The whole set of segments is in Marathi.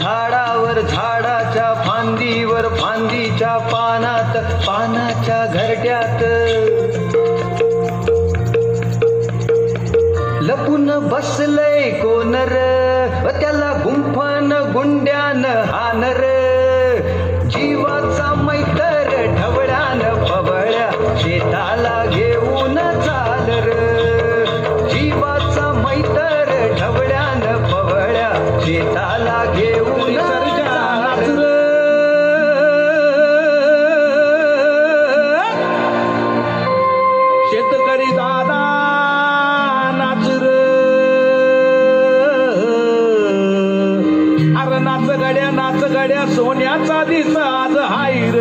झाडावर झाडाच्या फांदीवर फांदीच्या पानात पानाच्या घरट्यात. लपून बसलय कोनर त्याला गुंफन गुंड्यान हानर. जीवाचा गड्या सोन्याचा दिस आज हायर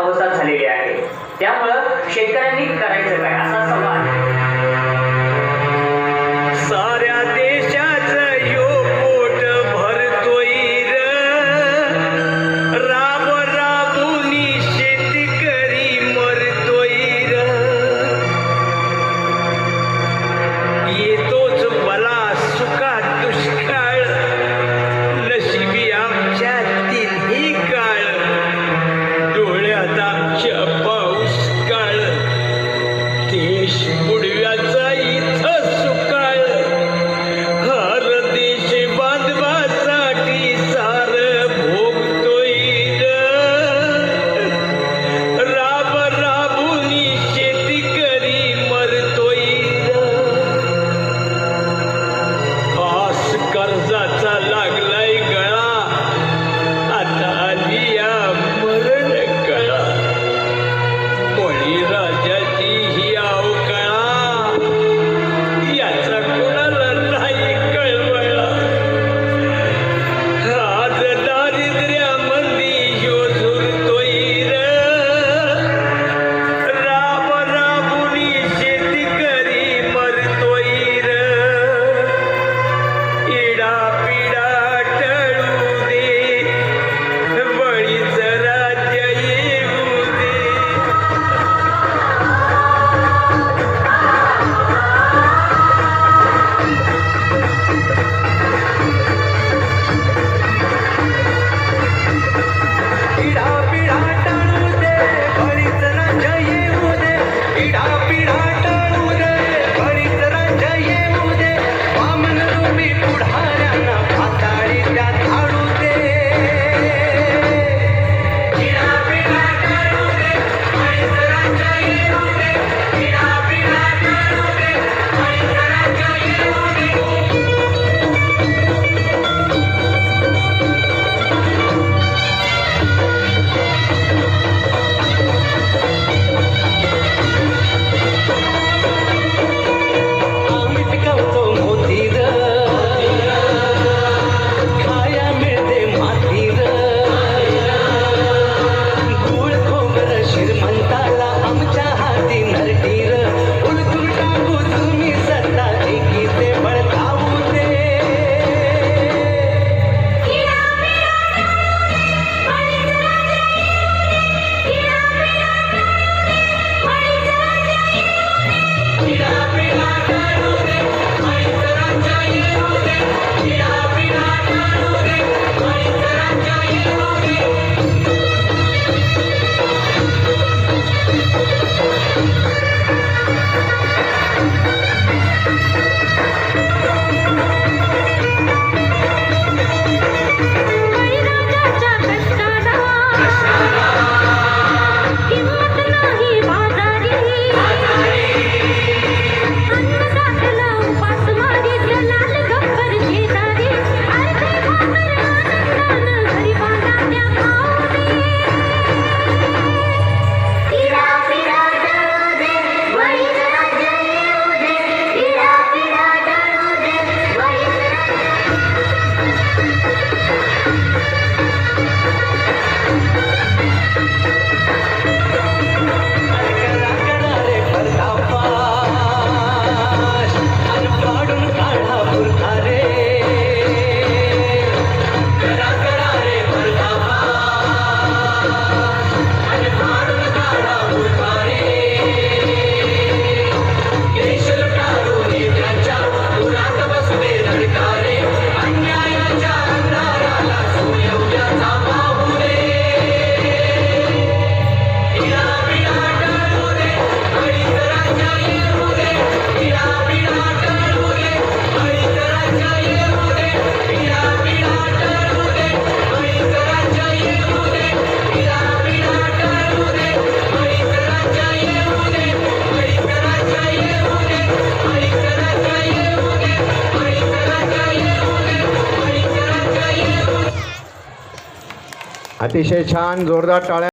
अवस्था झालेली आहे. त्यामुळं शेतकऱ्यांनी करायचं काय? असा सवाल अतिशय छान जोरदार टाळ्या